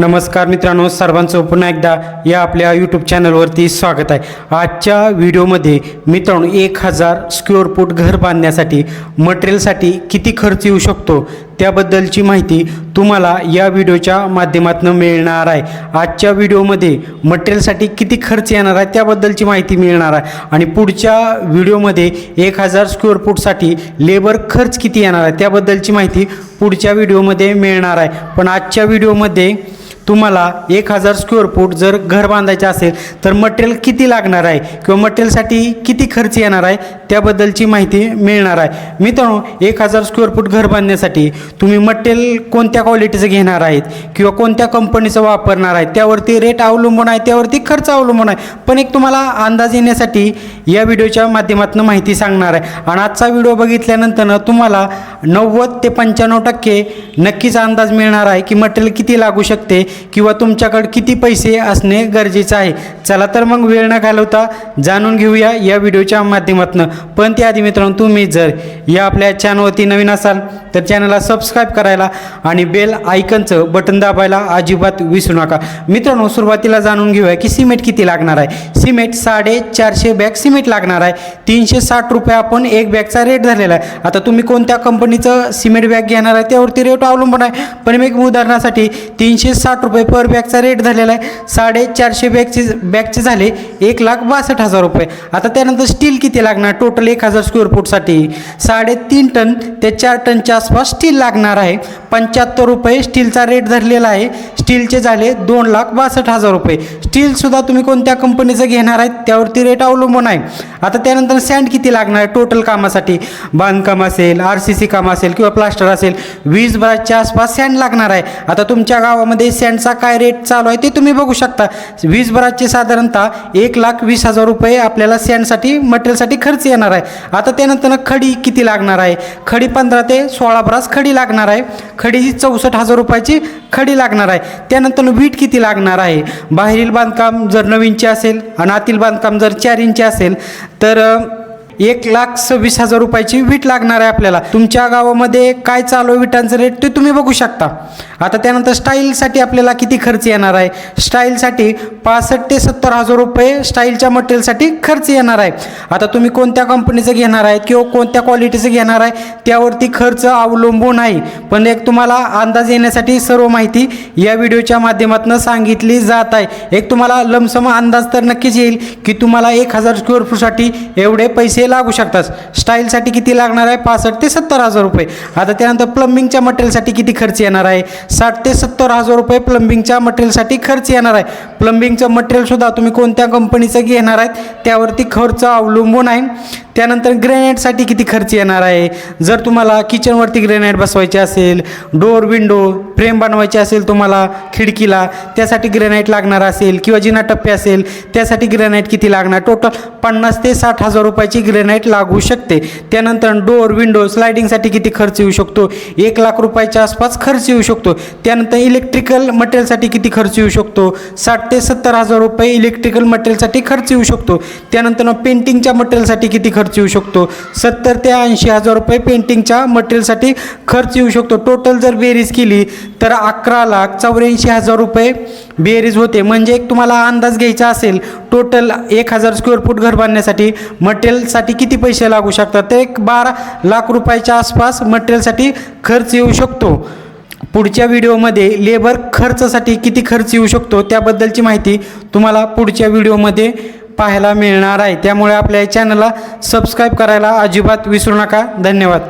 नमस्कार मित्रांनो सर्वांचं पुन्हा एकदा या आपल्या यूट्यूब चॅनलवरती स्वागत आहे. आजच्या व्हिडिओमध्ये मित्रांनो एक हजार स्क्वेअर फूट घर बांधण्यासाठी मटेरियलसाठी किती खर्च येऊ शकतो त्याबद्दलची माहिती तुम्हाला या व्हिडिओच्या माध्यमातून मिळणार आहे. आजच्या व्हिडिओमध्ये मटेरियलसाठी किती खर्च येणार आहे त्याबद्दलची माहिती मिळणार आहे. आणि पुढच्या व्हिडिओमध्ये एक हजार स्क्वेअर फूटसाठी लेबर खर्च किती येणार आहे त्याबद्दलची माहिती पुढच्या व्हिडिओमध्ये मिळणार आहे. पण आजच्या व्हिडिओमध्ये तुम्हाला एक हजार स्क्वेअर फूट जर घर बांधायचं असेल तर मटेरियल किती लागणार आहे? किंवा मटेरियलसाठी किती खर्च येणार आहे? त्याबद्दलची माहिती मिळणार आहे. मित्रांनो एक हजार स्क्वेअर फूट घर बांधण्यासाठी तुम्ही मटेरियल कोणत्या क्वालिटीचं घेणार आहेत? किंवा कोणत्या कंपनीचं वापरणार आहे त्यावरती रेट अवलंबून आहे त्यावरती खर्च अवलंबून आहे. पण एक तुम्हाला अंदाज येण्यासाठी या व्हिडिओच्या माध्यमातून माहिती सांगणार आहे. आणि आजचा व्हिडिओ बघितल्यानंतर तुम्हाला नव्वद ते पंच्याण्णव टक्के नक्कीच अंदाज मिळणार आहे की मटेरियल किती लागू शकते. किंवा तुमच्याकडे किती पैसे असणे गरजेचं आहे. चला तर मग वेळ न घालवता जाणून घेऊया या व्हिडिओच्या माध्यमातून. पण त्याआधी मित्रांनो तुम्ही जर या आपल्या चॅनलवरती नवीन असाल तर चॅनलला सबस्क्राईब करायला आणि बेल आयकनचं बटन दाबायला अजिबात विसरू नका. मित्रांनो सुरुवातीला जाणून घेऊया की सिमेंट किती लागणार आहे. सिमेंट साडेचारशे बॅग सिमेंट लागणार आहे. तीनशे साठ रुपये आपण एक बॅगचा रेट झालेला आहे. आता तुम्ही कोणत्या कंपनीचं सिमेंट बॅग घेणार आहे त्यावरती रेट अवलंबून आहे. पण मी एक उदाहरणासाठी तीनशे साठ रुपये पर बॅगचा रेट झालेला आहे. साडेचारशे बॅगचे बॅगचे झाले. एक लाख बासष्ट हजार रुपये. आता त्यानंतर स्टील किती लागणार? टोटल एक हजार स्क्वेअर फूटसाठी साडेतीन टन ते चार टनच्या आसपास स्टील लागणार आहे. पंच्याहत्तर रुपये स्टीलचा रेट धरलेला आहे. स्टीलचे झाले दोन लाख बासष्ट हजार रुपये. स्टीलसुद्धा तुम्ही कोणत्या कंपनीचं घेणार आहेत त्यावरती रेट अवलंबून आहे. आता त्यानंतर सँड किती लागणार आहे टोटल कामासाठी? बांधकाम असेल आर सी सी काम असेल किंवा प्लास्टर असेल वीस ब्रासच्या आसपास सँड लागणार आहे. आता तुमच्या गावामध्ये सँड त्यांचा काय रेट चालू आहे ते तुम्ही बघू शकता. वीस भराचे साधारणतः एक लाख वीस हजार रुपये आपल्याला सँडसाठी मटेरियलसाठी खर्च येणार आहे. आता त्यानंतर खडी किती लागणार आहे? खडी पंधरा ते सोळा ब्रास खडी लागणार आहे. खडी चौसष्ट हजार रुपयाची खडी लागणार आहे. त्यानंतर वीट किती लागणार आहे? बाहेरील बांधकाम जर नवीनचे असेल आणि आतील बांधकाम जर चार इंची असेल तर एक लाख सव्वीस हजार रुपयाची वीट लागणार आहे आपल्याला. तुमच्या गावामध्ये काय चालू आहे विटांचं रेट ते तुम्ही बघू शकता. आता त्यानंतर स्टाईलसाठी आपल्याला किती खर्च येणार आहे? स्टाईलसाठी पासष्ट ते सत्तर हजार रुपये स्टाईलच्या मटेरियलसाठी खर्च येणार आहे. आता तुम्ही कोणत्या कंपनीचं घेणार आहे किंवा कोणत्या क्वालिटीचं घेणार आहे त्यावरती खर्च अवलंबून आहे पण एक तुम्हाला अंदाज येण्यासाठी सर्व माहिती या व्हिडिओच्या माध्यमातून सांगितली जात आहे. एक तुम्हाला लमसम अंदाज तर नक्कीच येईल की तुम्हाला एक हजार स्क्वेअर फूटसाठी एवढे पैसे लागू शकतात. स्टाईलसाठी किती लागणार आहे? पासष्ट ते सत्तर हजार रुपये. आता त्यानंतर प्लंबिंगच्या मटेरियलसाठी किती खर्च येणार आहे? साठ ते सत्तर हजार रुपये प्लंबिंगच्या मटेरियलसाठी खर्च येणार आहे. प्लंबिंगचं मटेरियलसुद्धा तुम्ही कोणत्या कंपनीचं घेणार आहेत त्यावरती खर्च अवलंबून आहे. त्यानंतर ग्रेनाईटसाठी किती खर्च येणार आहे? जर तुम्हाला किचनवरती ग्रेनाईट बसवायचे असेल डोअर विंडो फ्रेम बनवायचे असेल तुम्हाला खिडकीला त्यासाठी ग्रेनाईट लागणार असेल किंवा जिना टप्पे असेल त्यासाठी ग्रेनाईट किती लागणार? टोटल पन्नास ते साठ हजार रुपयाची ग्रेनाईट लागू शकते. त्यानंतर डोअर विंडो स्लायडिंगसाठी किती खर्च येऊ शकतो? एक लाख रुपयाच्या आसपास खर्च येऊ शकतो. त्यानंतर इलेक्ट्रिकल मटेरियलसाठी किती खर्च येऊ शकतो? साठ ते सत्तर हजार रुपये इलेक्ट्रिकल मटेरियलसाठी खर्च येऊ शकतो. त्यानंतर पेंटिंगच्या मटेरियलसाठी किती खर्च येऊ शकतो? सत्तर ते ऐंशी हजार रुपये पेंटिंगच्या मटेरियलसाठी खर्च येऊ शकतो. टोटल जर बेरीज केली तर अकरा लाख चौऱ्याऐंशी हजार रुपये बेरीज होते. म्हणजे एक तुम्हाला अंदाज घ्यायचा असेल टोटल एक हजार स्क्वेअर फूट घर बांधण्यासाठी मटेरियलसाठी किती पैसे लागू शकतात? ते एक बारा लाख रुपयाच्या आसपास मटेरियलसाठी खर्च येऊ शकतो. पुढच्या व्हिडिओमध्ये लेबर खर्चासाठी किती खर्च येऊ शकतो त्याबद्दलची माहिती तुम्हाला पुढच्या व्हिडिओमध्ये पाहायला मिळणार आहे. त्यामुळे आपल्या चॅनलला सबस्क्राईब करायला अजिबात विसरू नका. धन्यवाद.